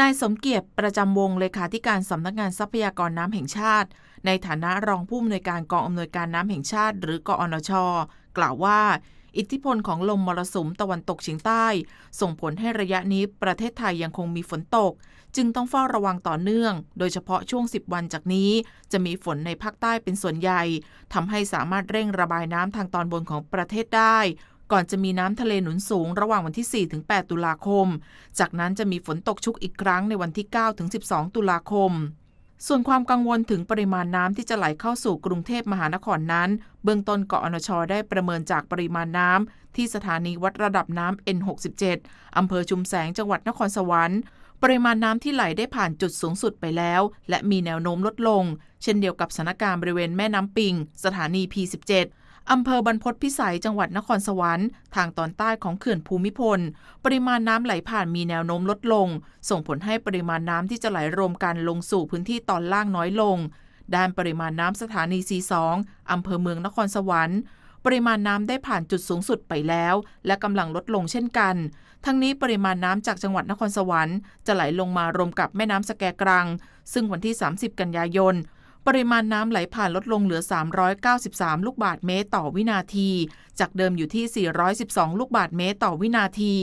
นายสมเกียรติประจำวงเลขาธิการสำนักงานทรัพยากรน้ำแห่งชาติ ในฐานะรองผู้อำนวยการกองอำนวยการน้ำแห่งชาติ หรือกอนช กล่าวว่า อิทธิพลของลมมรสุมตะวันตกเฉียงใต้ ส่งผลให้ระยะนี้ประเทศไทยยังคงมีฝนตก จึงต้องเฝ้าระวังต่อเนื่อง โดยเฉพาะช่วง 10 วันจากนี้ จะมีฝนในภาคใต้เป็นส่วนใหญ่ทำให้สามารถเร่งระบายน้ำทางตอนบนของประเทศได้ ก่อนจะมีน้ำทะเลหนุนสูงระหว่างวันที่ 4-8 ตุลาคม จากนั้นจะมีฝนตกชุกอีกครั้งในวันที่ 9-12 ตุลาคม ส่วนความกังวลถึงปริมาณน้ำที่จะไหลเข้าสู่กรุงเทพมหานครนั้น เบื้องต้นกอนชได้ประเมินจากปริมาณน้ำที่สถานีวัดระดับน้ำ N67 อำเภอชุมแสงจังหวัดนครสวรรค์ปริมาณน้ำที่ไหลได้ผ่านจุดสูงสุดไปแล้ว และมีแนวโน้มลดลง เช่นเดียวกับสถานการณ์บริเวณแม่น้ำปิง สถานี P17 อำเภอบรรพตพิสัยจังหวัดนครสวรรค์ ทางตอนใต้ของเขื่อนภูมิพล ปริมาณน้ำไหลผ่านมีแนวโน้มลดลง ส่งผลให้ปริมาณน้ำที่จะไหลรวมกันลงสู่พื้นที่ตอนล่างน้อยลง ด้านปริมาณน้ำสถานี C2 อำเภอเมืองนครสวรรค์ปริมาณน้ำได้ผ่านจุดสูงสุดไปแล้ว และกำลังลดลงเช่นกัน ทั้งนี้ปริมาณน้ำจากจังหวัดนครสวรรค์จะไหลลงมารวมกับแม่น้ำสแกกรัง ซึ่งวันที่ 30 กันยายน ปริมาณน้ำไหลผ่านลดลงเหลือ 393 ลูกบาศก์เมตรต่อวินาที จากเดิมอยู่ที่ 412 ลูกบาศก์เมตรต่อวินาที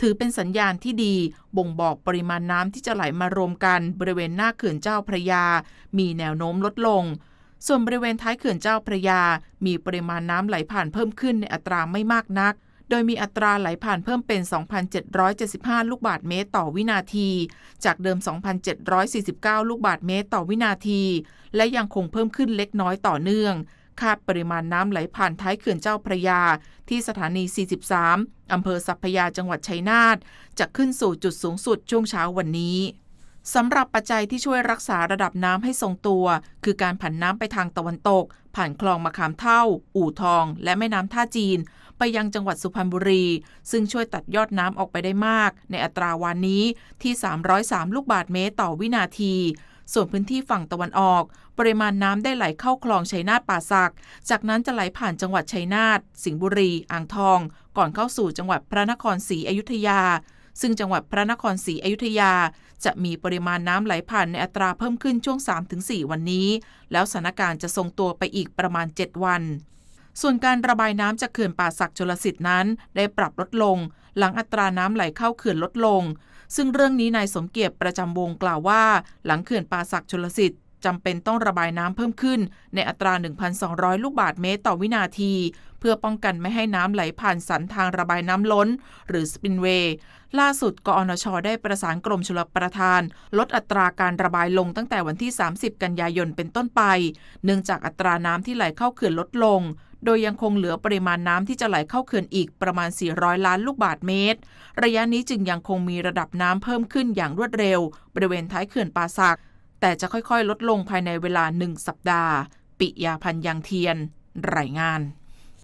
ถือเป็นสัญญาณที่ดี บ่งบอกปริมาณน้ำที่จะไหลมารวมกัน บริเวณหน้าเขื่อนเจ้าพระยา มีแนวโน้มลดลง ส่วนบริเวณท้ายเขื่อนเจ้าพระยา มีปริมาณน้ำไหลผ่านเพิ่มขึ้นในอัตราไม่มากนัก โดยมีอัตราไหลผ่านเพิ่มเป็น 2,775 ลูกบาศก์เมตรต่อวินาที จากเดิม 2,749 ลูกบาศก์เมตรต่อวินาที และยังคงเพิ่มขึ้นเล็กน้อยต่อเนื่อง คาดปริมาณน้ำไหลผ่านท้ายเขื่อนเจ้าพระยา ที่สถานี 43 อำเภอสัพพยาจังหวัดชัยนาท จะขึ้นสู่จุดสูงสุดช่วงเช้าวันนี้ สำหรับปัจจัยที่ช่วยรักษาระดับน้ำให้ทรงตัว คือการผันน้ำไปทางตะวันตก ผ่านคลองมะขามเท่า อู่ทอง และแม่น้ำท่าจีน ไปยังจังหวัดสุพรรณบุรี ซึ่งช่วยตัดยอดน้ำออกไปได้มาก ในอัตราวานนี้ที่ 303 ลูกบาศก์เมตรต่อวินาทีส่วนพื้นที่ฝั่งตะวันออก ปริมาณน้ำได้ไหลเข้าคลองชัยนาทป่าสัก จากนั้นจะไหลผ่านจังหวัดชัยนาท สิงห์บุรี อ่างทอง ก่อนเข้าสู่จังหวัดพระนครศรีอยุธยา ซึ่งจังหวัดพระนครศรีอยุธยา จะมีปริมาณน้ำไหลผ่านในอัตราเพิ่มขึ้นช่วง 3-4 วันนี้ แล้วสถานการณ์จะทรงตัวไปอีกประมาณ 7 วัน ส่วนการระบายน้ำจากเขื่อนป่าสักชลสิทธินั้นได้ปรับลดลง หลังอัตราน้ำไหลเข้าเขื่อนลดลง ซึ่งเรื่องนี้นายสมเกียรติประจำวงกล่าวว่า หลังเขื่อนป่าสักชลสิทธิ์ จำเป็นต้องระบายน้ำเพิ่มขึ้น ในอัตรา 1,200 ลูกบาศก์เมตรต่อวินาที เพื่อป้องกันไม่ให้น้ำไหลผ่านสันทางระบายน้ำล้น หรือสปินเวย์ล่าสุดกอนช ได้ประสานกรมชลประทาน ลดอัตราการระบายลงตั้งแต่วันที่ 30 กันยายนเป็นต้นไป เนื่องจากอัตราน้ำที่ไหลเข้าเขื่อนลดลงโดยยังคงเหลือปริมาณน้ำที่จะไหลเข้าเขื่อนอีกประมาณ 400 ล้านลูกบาศก์เมตร ระยะนี้จึงยังคงมีระดับน้ำเพิ่มขึ้นอย่างรวดเร็ว บริเวณท้ายเขื่อนป่าสัก แต่จะค่อยๆ ลดลงภายในเวลาหนึ่งสัปดาห์ ปิยาพันยังเทียน รายงาน